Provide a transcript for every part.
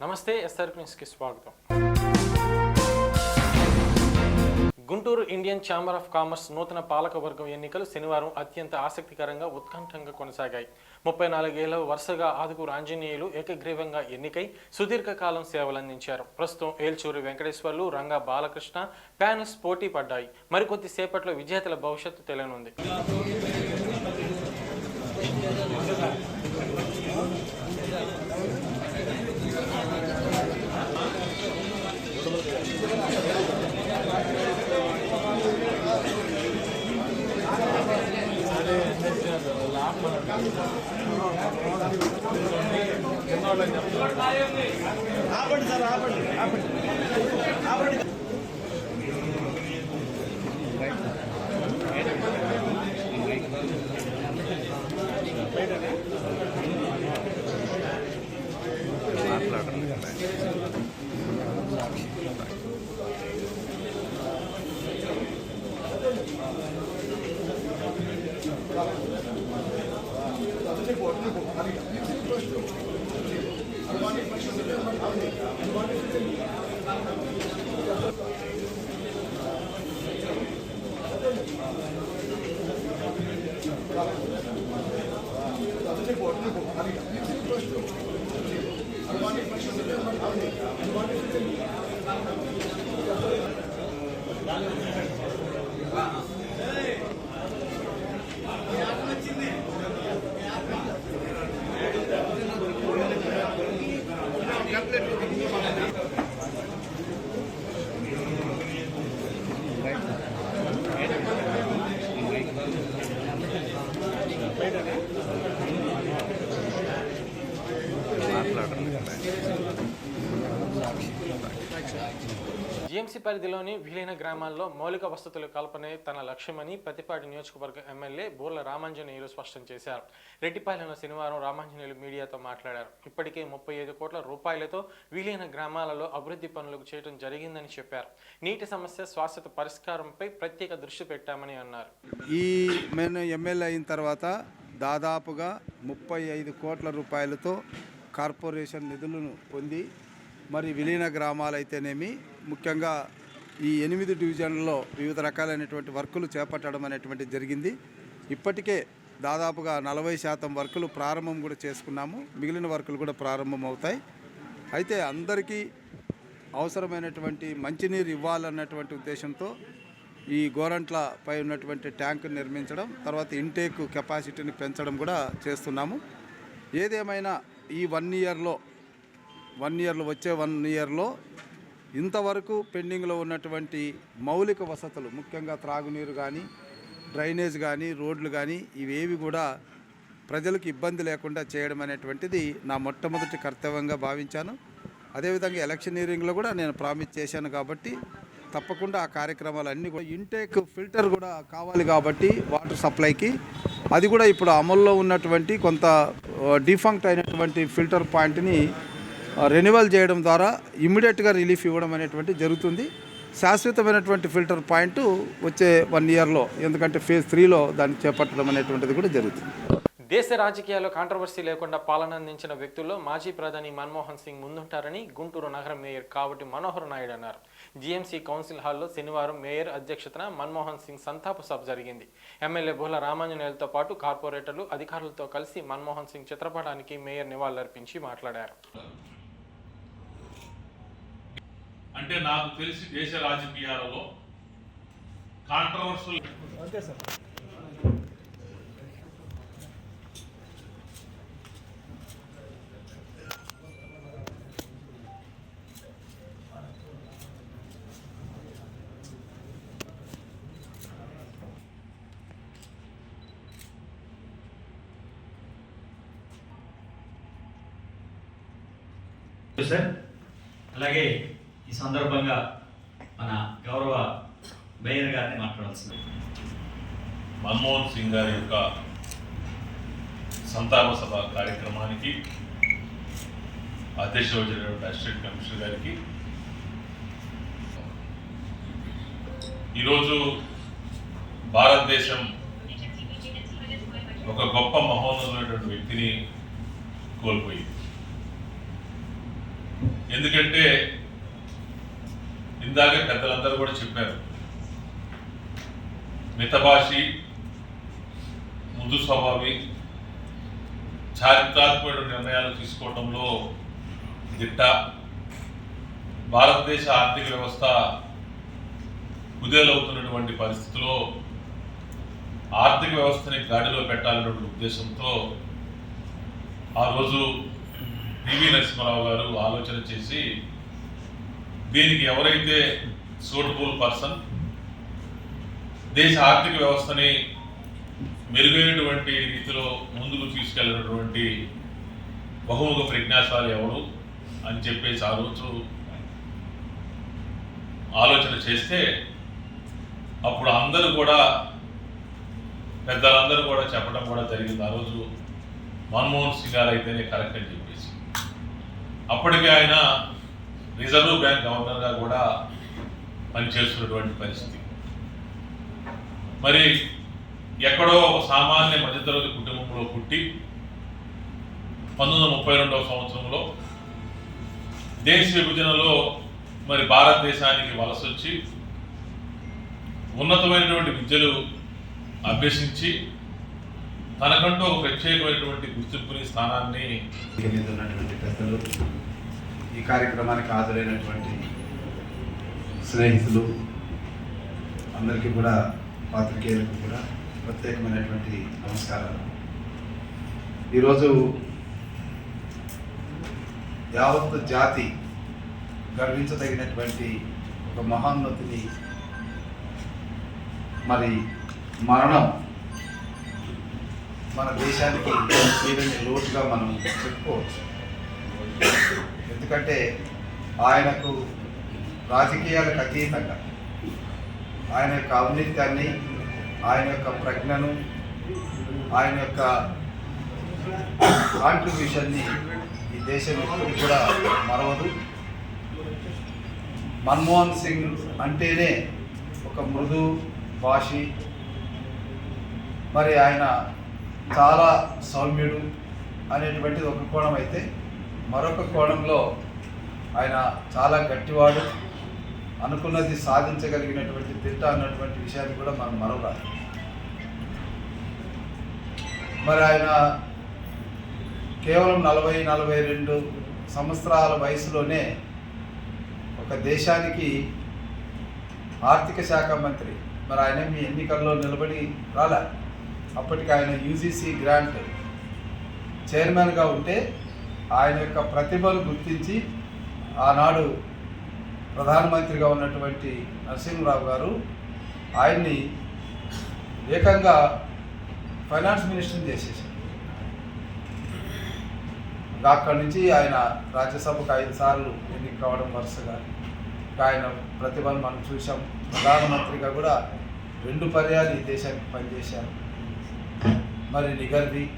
నమస్తే ఎస్ఆర్ న్యూస్కి స్వాగతం. Guntur Indian chamber of commerce నూతన పాలకవర్గం ఎన్నికలు శనివారం అత్యంత ఆసక్తికరంగా ఉత్కంఠంగా కొనసాగాయి. ముప్పై నాలుగేళ్ళ వరుసగా ఆదుకూరు ఆంజనేయులు ఏకగ్రీవంగా ఎన్నికై సుదీర్ఘకాలం సేవలందించారు. ప్రస్తుతం ఏల్చూరి వెంకటేశ్వర్లు రంగా బాలకృష్ణ ప్యానల్స్ పోటీ పడ్డాయి. మరికొద్ది సేపట్లో విజేతల భవిష్యత్తు తెలియనుంది ఆపండి సార్ ఆపండి ఆపండి. ఆపండి. జీఎంసీ పరిధిలోని విలీన గ్రామాల్లో మౌలిక వసతుల కల్పనే తన లక్ష్యమని ప్రతిపాటి నియోజకవర్గ ఎమ్మెల్యే బోర్ల రామాంజనేయులు స్పష్టం చేశారు. రెడ్డిపాలెంలో శనివారం రామాంజనేయులు మీడియాతో మాట్లాడారు. ఇప్పటికే ముప్పై ఐదు కోట్ల రూపాయలతో విలీన గ్రామాలలో అభివృద్ధి పనులు చేయడం జరిగిందని చెప్పారు. నీటి సమస్య శాశ్వత పరిష్కారంపై ప్రత్యేక దృష్టి పెట్టామని అన్నారు. ఈ నేను ఎమ్మెల్యే అయిన తర్వాత దాదాపుగా ముప్పై ఐదు కోట్ల రూపాయలతో కార్పొరేషన్ నిధులను పొంది మరి విలీన గ్రామాలైతేనేమి ముఖ్యంగా ఈ ఎనిమిది డివిజన్లలో వివిధ రకాలైనటువంటి వర్కులు చేపట్టడం అనేటువంటి జరిగింది. ఇప్పటికే దాదాపుగా నలభై శాతం వర్కులు ప్రారంభం కూడా చేసుకున్నాము. మిగిలిన వర్కులు కూడా ప్రారంభం అవుతాయి. అయితే అందరికీ అవసరమైనటువంటి మంచినీరు ఇవ్వాలన్నటువంటి ఉద్దేశంతో ఈ గోరంట్ల పై ఉన్నటువంటి ట్యాంకు నిర్మించడం తర్వాత ఇంటేక్ కెపాసిటీని పెంచడం కూడా చేస్తున్నాము. ఏదేమైనా ఈ వన్ ఇయర్లో వన్ ఇయర్లో వచ్చే వన్ ఇయర్లో ఇంతవరకు పెండింగ్లో ఉన్నటువంటి మౌలిక వసతులు ముఖ్యంగా త్రాగునీరు కానీ డ్రైనేజ్ కానీ రోడ్లు కానీ ఇవేవి కూడా ప్రజలకు ఇబ్బంది లేకుండా చేయడం అనేటువంటిది నా మొట్టమొదటి కర్తవ్యంగా భావించాను. అదేవిధంగా ఎలక్షనీరింగ్లో కూడా నేను ప్రామిస్ చేశాను కాబట్టి తప్పకుండా ఆ కార్యక్రమాలన్నీ కూడా ఇంటేక్ ఫిల్టర్ కూడా కావాలి కాబట్టి వాటర్ సప్లైకి. అది కూడా ఇప్పుడు అమల్లో ఉన్నటువంటి కొంత డిఫంక్ట్ అయినటువంటి ఫిల్టర్ పాయింట్ని రెన్యువల్ చేయడం ద్వారా ఇమ్మీడియట్గా రిలీఫ్ ఇవ్వడం అనేటువంటి జరుగుతుంది. శాశ్వతమైనటువంటి ఫిల్టర్ పాయింట్ వచ్చే వన్ ఇయర్లో ఎందుకంటే ఫేజ్ త్రీలో దాన్ని చేపట్టడం అనేటువంటిది కూడా జరుగుతుంది. దేశ రాజకీయాల్లో కాంట్రవర్సీ లేకుండా పాలన అందించిన వ్యక్తుల్లో మాజీ ప్రధాని మన్మోహన్ సింగ్ ముందుంటారని గుంటూరు నగర మేయర్ కావటి మనోహర్ నాయుడు అన్నారు. జీఎంసీ కౌన్సిల్ హాల్లో శనివారం మేయర్ అధ్యక్షతన మన్మోహన్ సింగ్ సంతాప సభ జరిగింది. ఎమ్మెల్యే బుహల రామాంజనేయులతో పాటు కార్పొరేటర్లు అధికారులతో కలిసి మన్మోహన్ సింగ్ చిత్రపటానికి మేయర్ నివాళులర్పించి మాట్లాడారు. అంటే నాకు తెలిసి దేశ రాజకీయాలలో కాంట్రవర్షియల్ సార్. అలాగే సందర్భంగా మన గౌరవ మేయర్ గారిని మాట్లాడాల్సింది. మన్మోహన్ సింగ్ గారి యొక్క సంతాప సభ కార్యక్రమానికి అధ్యక్ష వచ్చినటువంటి అసిస్టెంట్ కమిషనర్ గారికి ఈరోజు భారతదేశం ఒక గొప్ప మహోన్నతమైనటువంటి వ్యక్తిని కోల్పోయింది. ఎందుకంటే ఇందాక పెద్దలందరూ కూడా చెప్పారు. మితభాషి ముందు స్వభావి చారిత్రాత్మక నిర్ణయాలు తీసుకోవడంలో దిట్ట భారతదేశ ఆర్థిక వ్యవస్థ కుదేలవుతున్నటువంటి పరిస్థితిలో ఆర్థిక వ్యవస్థని గాడిలో పెట్టాలన్నటువంటి ఉద్దేశంతో ఆ రోజు పివి నరసింహారావు గారు ఆలోచన చేసి దీనికి ఎవరైతే సూటబుల్ పర్సన్ దేశ ఆర్థిక వ్యవస్థని మెరుగైనటువంటి రీతిలో ముందుకు తీసుకెళ్ళినటువంటి బహుముఖ ప్రజ్ఞాశాలి ఎవరు అని చెప్పేసి ఆ రోజు ఆలోచన చేస్తే అప్పుడు అందరూ కూడా పెద్దలందరూ కూడా చెప్పడం కూడా జరిగింది. ఆ రోజు మన్మోహన్ సింగ్ గారు అయితేనే కరెక్ట్ అని చెప్పేసి. అప్పటికే ఆయన రిజర్వ్ బ్యాంక్ గవర్నర్గా కూడా పనిచేస్తున్నటువంటి పరిస్థితి. మరి ఎక్కడో ఒక సామాన్య మధ్యతరగతి కుటుంబంలో పుట్టి పంతొమ్మిది వందల ముప్పై రెండవ సంవత్సరంలో దేశ విభజనలో మరి భారతదేశానికి వలస వచ్చి ఉన్నతమైనటువంటి విద్యలు అభ్యసించి తనకంటూ ఒక ప్రత్యేకమైనటువంటి గుర్తింపుని స్థానాన్ని పెద్దలు ఈ కార్యక్రమానికి హాజరైనటువంటి స్నేహితులు అందరికీ కూడా పాత్రికేయులకు కూడా ప్రత్యేకమైనటువంటి నమస్కారాలు. ఈరోజు యావత్ జాతి గర్వించదగినటువంటి ఒక మహాన్నతిని మరి మరణం మన దేశానికి తీరని లోటుగా మనం చెప్పుకోవచ్చు. ఎందుకంటే ఆయనకు రాజకీయాలకు అతీతంగా ఆయన యొక్క ఔన్నిత్యాన్ని ఆయన యొక్క ప్రజ్ఞను ఆయన యొక్క కాంట్రిబ్యూషన్ని ఈ దేశం ఎప్పుడు కూడా మరవదు. మన్మోహన్ సింగ్ అంటేనే ఒక మృదు భాషి. మరి ఆయన చాలా సౌమ్యుడు అనేటువంటిది ఒక కోణం అయితే మరొక కోణంలో ఆయన చాలా గట్టివాడు అనుకున్నది సాధించగలిగినటువంటి తిట్ట అన్నటువంటి విషయాన్ని కూడా మనం మరవరాదు మరి ఆయన కేవలం నలభై నలభై రెండు సంవత్సరాల వయసులోనే ఒక దేశానికి ఆర్థిక శాఖ మంత్రి. మరి ఆయన మీ ఎన్నికల్లో నిలబడి రాలే? అప్పటికి ఆయన యూజీసీ గ్రాంట్ చైర్మన్గా ఉంటే ఆయన యొక్క ప్రతిభను గుర్తించి ఆనాడు ప్రధానమంత్రిగా ఉన్నటువంటి నరసింహరావు గారు ఆయన్ని ఏకంగా ఫైనాన్స్ మినిస్టర్ని చేసేసారు అక్కడి నుంచి ఆయన రాజ్యసభకు ఐదు సార్లు ఎన్నిక కావడం వరుసగా ఆయన ప్రతిభను మనం చూసాం ప్రధానమంత్రిగా కూడా రెండు పర్యాలు ఈ దేశానికి పనిచేశారు. మరి నిగర్వి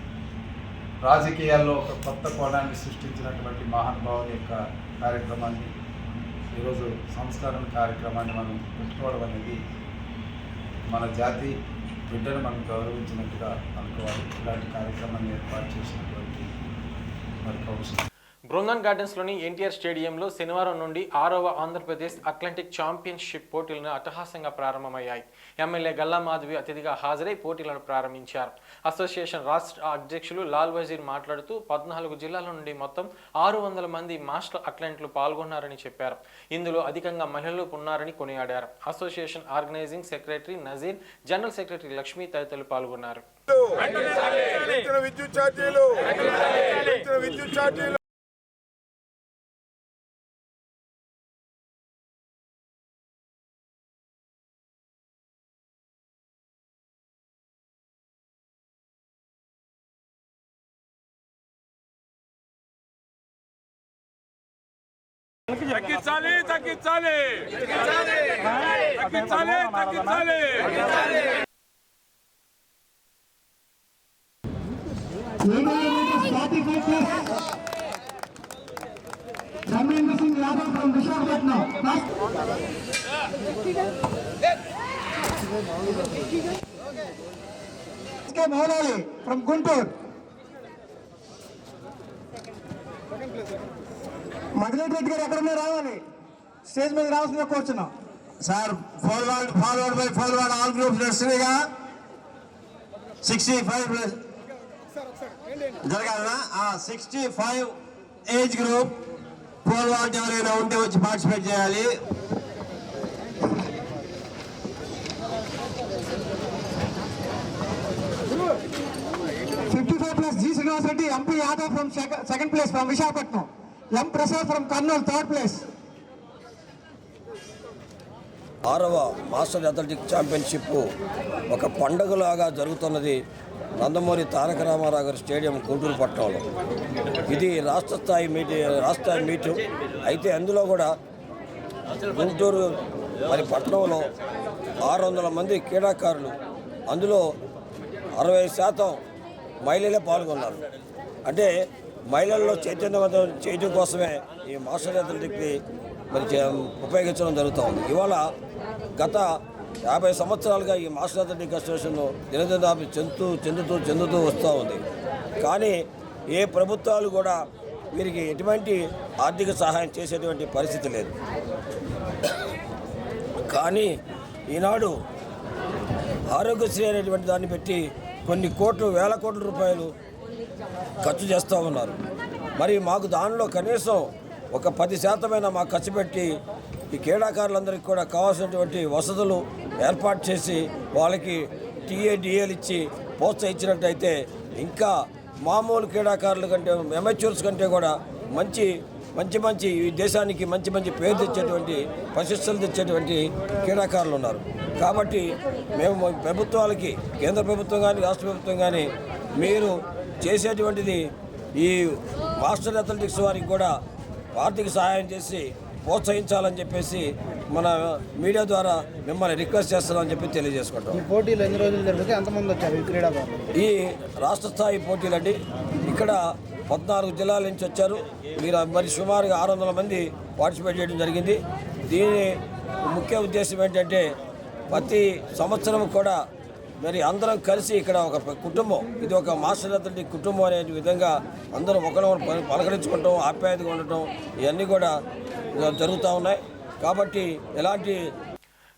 రాజకీయాల్లో ఒక కొత్త కోణాన్ని సృష్టించినటువంటి మహానుభావుని యొక్క కార్యక్రమాన్ని ఈరోజు సంస్కరణ కార్యక్రమాన్ని మనం పెట్టుకోవడం అనేది మన జాతి బిడ్డను మనం గౌరవించినట్టుగా అనుకోవాలి. ఇలాంటి కార్యక్రమాన్ని ఏర్పాటు చేసినటువంటి మరి కౌన్సిల్ బృందన్ గార్డెన్స్లోని ఎన్టీఆర్ స్టేడియంలో శనివారం నుండి ఆరవ ఆంధ్రప్రదేశ్ అట్లాంటిక్ ఛాంపియన్షిప్ పోటీలను అట్టహాసంగా ప్రారంభమయ్యాయి. ఎమ్మెల్యే గల్లా మాధవి అతిథిగా హాజరై పోటీలను ప్రారంభించారు. అసోసియేషన్ రాష్ట్ర అధ్యక్షులు లాల్ వజీర్ మాట్లాడుతూ పద్నాలుగు జిల్లాల నుండి మొత్తం ఆరు వందల మంది మాస్టర్ అట్లెంట్లు పాల్గొన్నారని చెప్పారు. ఇందులో అధికంగా మహిళలు ఉన్నారని కొనియాడారు. Association organising secretary Nazeer general secretary Lakshmi తదితరులు పాల్గొన్నారు. విద్యుత్ ఛార్జీలు. విద్యుత్ ఛార్జీలు. తగ్గించాలి తగ్గించాలి తగ్గించాలి తగ్గించాలి Forty-five plus. Dharmendra Singh Yadav from Vishakhapatnam. Last Madileti Reddy garu ఎక్కడున్నా రావాలి. స్టేజ్ మీద రావాల్సిందిగా కూర్చున్నాం. Sir forward forward by forward all groups నడుస్తున్నాయిగా sixty five plus జరగాలనా? Sixty five age group forward ఎవరైనా ఉంటే వచ్చి పార్టిసిపేట్ చేయాలి. Fifty five plus G Srinivas Reddy MP Yadav from second place from Visakhapatnam M Prasad from Kurnool third place. ఆరవ master athletic championship ఒక పండుగలాగా జరుగుతున్నది నందమూరి తారక రామారావు గారి stadium Guntur పట్టణంలో. ఇది రాష్ట్ర స్థాయి మీటి రాష్ట్ర స్థాయి మీటు. అయితే అందులో కూడా గుంటూరు మరి పట్టణంలో ఆరు వందల మంది క్రీడాకారులు అందులో అరవై శాతం మహిళలే పాల్గొన్నారు. అంటే మహిళల్లో చైతన్యవంతం చేయడం కోసమే ఈ మాస్టర్ అథ్లెటిక్ని మరి ఉపయోగించడం జరుగుతూ ఉంది ఇవాళ గత యాభై సంవత్సరాలుగా ఈ మాస్టర్ అథ్లెటిక్ అసోసియేషన్ దినదినాభి చెందుతూ చెందుతూ చెందుతూ వస్తూ ఉంది. కానీ ఏ ప్రభుత్వాలు కూడా వీరికి ఎటువంటి ఆర్థిక సహాయం చేసేటువంటి పరిస్థితి లేదు. కానీ ఈనాడు ఆరోగ్యశ్రీ అనేటువంటి దాన్ని పెట్టి కొన్ని కోట్లు వేల కోట్ల రూపాయలు ఖర్చు చేస్తూ ఉన్నారు. మరి మాకు దానిలో కనీసం ఒక పది శాతమైన మాకు ఖర్చు పెట్టి ఈ క్రీడాకారులందరికీ కూడా కావాల్సినటువంటి వసతులు ఏర్పాటు చేసి వాళ్ళకి టీఏడిఏలు ఇచ్చి ప్రోత్సహించినట్టయితే ఇంకా మామూలు క్రీడాకారుల కంటే అమెచ్యూర్స్ కంటే కూడా మంచి మంచి మంచి ఈ దేశానికి మంచి మంచి పేరు తెచ్చేటువంటి ప్రశస్తులు తెచ్చేటువంటి క్రీడాకారులు ఉన్నారు. కాబట్టి మేము ప్రభుత్వాలకి కేంద్ర ప్రభుత్వం కానీ రాష్ట్ర ప్రభుత్వం కానీ మీరు చేసేటువంటిది ఈ మాస్టర్ అథ్లెటిక్స్ వారికి కూడా ఆర్థిక సహాయం చేసి ప్రోత్సహించాలని చెప్పేసి మన మీడియా ద్వారా మిమ్మల్ని రిక్వెస్ట్ చేస్తున్నామని చెప్పి తెలియజేసుకుంటాం. ఈ పోటీలు ఎన్ని రోజులు జరుగుతాయి? ఎంతమంది వచ్చారు ఈ క్రీడాకారులు? ఈ రాష్ట్ర స్థాయి పోటీలండి. ఇక్కడ పద్నాలుగు జిల్లాల నుంచి వచ్చారు. మీరు మరి సుమారుగా ఆరు వందల మంది పార్టిసిపేట్ చేయడం జరిగింది. దీని ముఖ్య ఉద్దేశం ఏంటంటే ప్రతి సంవత్సరం కూడా మరి అందరం కలిసి ఇక్కడ ఒక కుటుంబం. ఇది ఒక మాస్టర్ అతడి కుటుంబం అనే విధంగా అందరం ఒకరిని పలకరించుకుంటాం ఆప్యాయతగా ఉండటం ఇవన్నీ కూడా జరుగుతూ ఉన్నాయి. కాబట్టి ఎలాంటి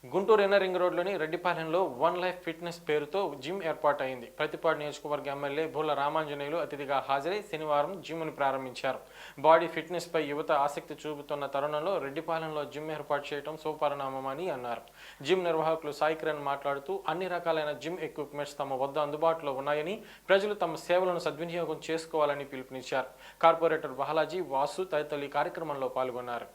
గుంటూరు ఎన్న రింగ్ రోడ్లోని రెడ్డిపాలెంలో వన్ లైఫ్ ఫిట్నెస్ పేరుతో జిమ్ ఏర్పాటు అయింది ప్రతిపాడు నియోజకవర్గ ఎమ్మెల్యే బుల్ల రామాంజనేయులు అతిథిగా హాజరై శనివారం జిమ్ను ప్రారంభించారు. బాడీ ఫిట్నెస్పై యువత ఆసక్తి చూపుతున్న తరుణంలో రెడ్డిపాలెంలో జిమ్ ఏర్పాటు చేయడం శుభపరిణామమని అన్నారు. జిమ్ నిర్వాహకులు సాయి కిరణ్ మాట్లాడుతూ అన్ని రకాలైన జిమ్ ఎక్విప్మెంట్స్ తమ వద్ద అందుబాటులో ఉన్నాయని ప్రజలు తమ సేవలను సద్వినియోగం చేసుకోవాలని పిలుపునిచ్చారు. కార్పొరేటర్ బాలాజీ వాసు తదితరులు ఈ కార్యక్రమంలో పాల్గొన్నారు.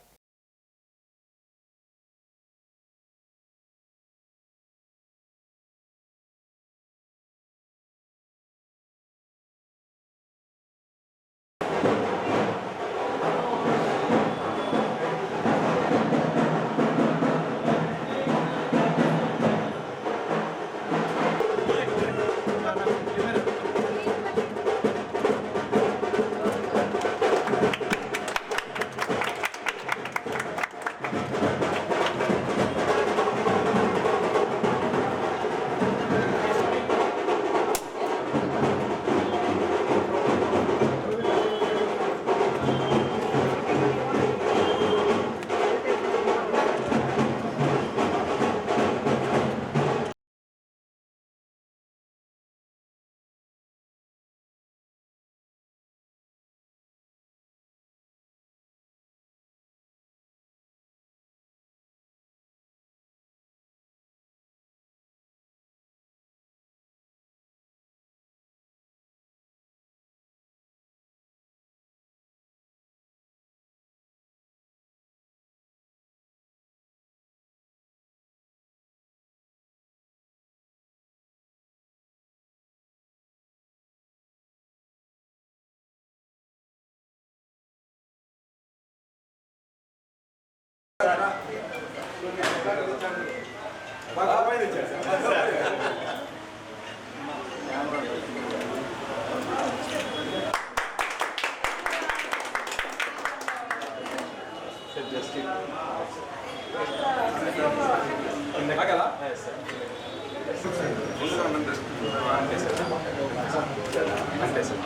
అంతే సార్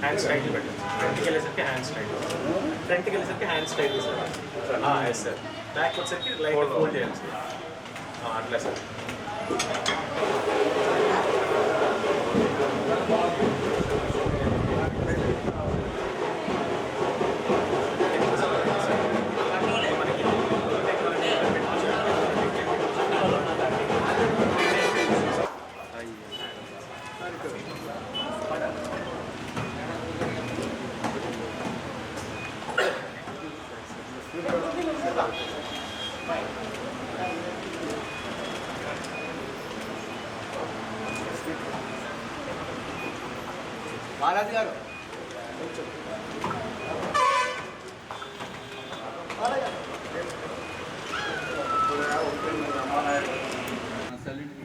హ్యాండ్స్ టైట్ పెట్టండి ఫ్రంట్కి వెళ్ళేసరికి హ్యాండ్స్ టైట్ ఫ్రంట్కి వెళ్ళేసరికి hands tight sir yes sir back వచ్చేసరికి లైట్ ఫోల్డ్ చేయాలి సార్ ఆ, అట్లా సార్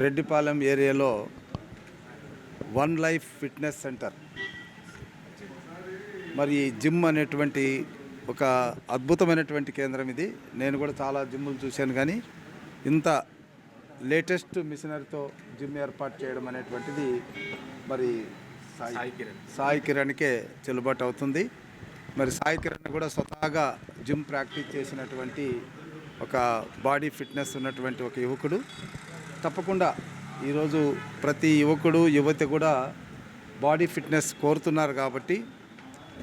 రెడ్డిపాలెం ఏరియాలో వన్ లైఫ్ ఫిట్నెస్ సెంటర్. మరి జిమ్ అనేటువంటి ఒక అద్భుతమైనటువంటి కేంద్రం ఇది. నేను కూడా చాలా జిమ్లు చూశాను కానీ ఇంత లేటెస్ట్ మిషనరీతో జిమ్ ఏర్పాటు చేయడం అనేటువంటిది మరి సాయి కిరణ్ సాయి కిరణ్కే చెల్లుబాటు అవుతుంది. మరి సాయి కిరణ్ కూడా స్వతహాగా జిమ్ ప్రాక్టీస్ చేసినటువంటి ఒక బాడీ ఫిట్నెస్ ఉన్నటువంటి ఒక యువకుడు. తప్పకుండా ఈరోజు ప్రతి యువకుడు యువతి కూడా బాడీ ఫిట్నెస్ కోరుతున్నారు కాబట్టి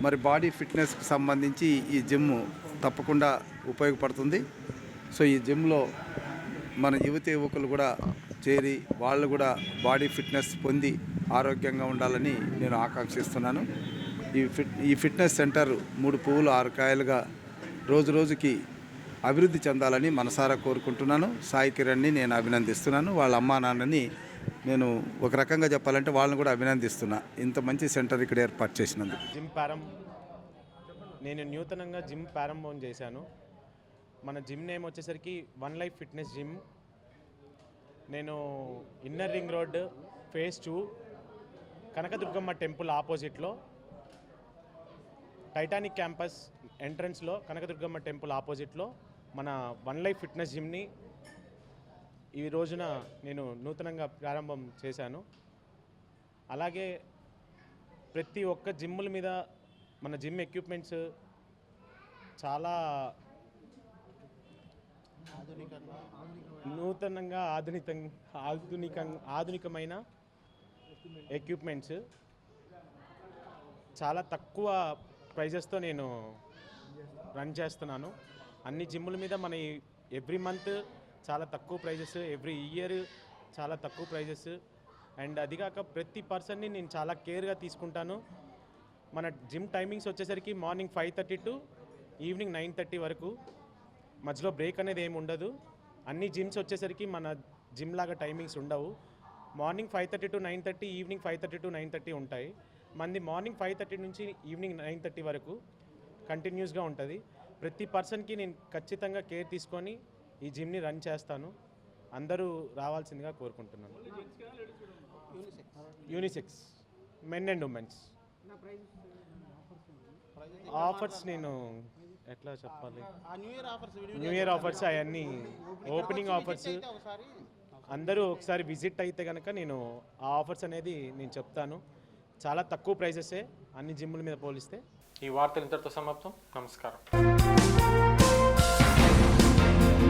మరి బాడీ ఫిట్నెస్కి సంబంధించి ఈ జిమ్ తప్పకుండా ఉపయోగపడుతుంది. సో ఈ జిమ్లో మన యువతి యువకులు కూడా చేరి వాళ్ళు కూడా బాడీ ఫిట్నెస్ పొంది ఆరోగ్యంగా ఉండాలని నేను ఆకాంక్షిస్తున్నాను. ఈ ఫిట్ ఈ ఫిట్నెస్ సెంటర్ మూడు పువ్వులు ఆరు కాయలుగా రోజు రోజుకి అభివృద్ధి చెందాలని మనసారా కోరుకుంటున్నాను. సాయి కిరణ్ని నేను అభినందిస్తున్నాను. వాళ్ళ అమ్మా నాన్నని నేను ఒక రకంగా చెప్పాలంటే వాళ్ళని కూడా అభినందిస్తున్నా. ఇంత మంచి సెంటర్ ఇక్కడ ఏర్పాటు చేసినందుకు. జిమ్ ప్రారంభ నేను నూతనంగా జిమ్ ప్రారంభం చేశాను. మన జిమ్ నేమ్ వచ్చేసరికి వన్ లైఫ్ ఫిట్నెస్ జిమ్. నేను inner ring road phase two Kanakadurgamma temple ఆపోజిట్లో టైటానిక్ క్యాంపస్ ఎంట్రన్స్లో కనకదుర్గమ్మ టెంపుల్ ఆపోజిట్లో మన వన్ లైఫ్ ఫిట్నెస్ జిమ్ని ఈ రోజున నేను నూతనంగా ప్రారంభం చేశాను. అలాగే ప్రతి ఒక్క జిమ్ముల మీద మన జిమ్ ఎక్విప్మెంట్స్ చాలా నూతనంగా ఆధునిక ఆధునిక ఆధునికమైన ఎక్విప్మెంట్స్ చాలా తక్కువ ప్రైజెస్తో నేను రన్ చేస్తున్నాను. అన్ని జిమ్ముల మీద మన ఎవ్రీ మంత్ చాలా తక్కువ ప్రైజెస్ ఎవ్రీ ఇయర్ చాలా తక్కువ ప్రైజెస్ అండ్ అది కాక ప్రతి పర్సన్ని నేను చాలా కేర్గా తీసుకుంటాను. మన జిమ్ టైమింగ్స్ వచ్చేసరికి morning five thirty to evening nine thirty వరకు. మధ్యలో బ్రేక్ అనేది ఏమి ఉండదు. అన్ని జిమ్స్ వచ్చేసరికి మన జిమ్ లాగా టైమింగ్స్ ఉండవు. Morning five thirty to nine thirty evening five thirty to nine thirty ఉంటాయి మంది మార్నింగ్ ఫైవ్ థర్టీ నుంచి ఈవినింగ్ నైన్ థర్టీ వరకు కంటిన్యూస్గా ఉంటుంది ప్రతి పర్సన్కి నేను ఖచ్చితంగా కేర్ తీసుకొని ఈ జిమ్ని రన్ చేస్తాను అందరూ రావాల్సిందిగా కోరుకుంటున్నాను unisex men and womens offers నేను ఎట్లా చెప్పాలి న్యూ ఇయర్ ఆఫర్స్ అవన్నీ ఓపెనింగ్ ఆఫర్స్ అందరూ ఒకసారి విజిట్ అయితే కనుక నేను ఆ ఆఫర్స్ అనేది నేను చెప్తాను. చాలా తక్కువ ప్రైజెసే అన్ని జిమ్ల మీద పోలిస్తే. ఈ వార్తలు ఇంతటితో సమాప్తం. నమస్కారం.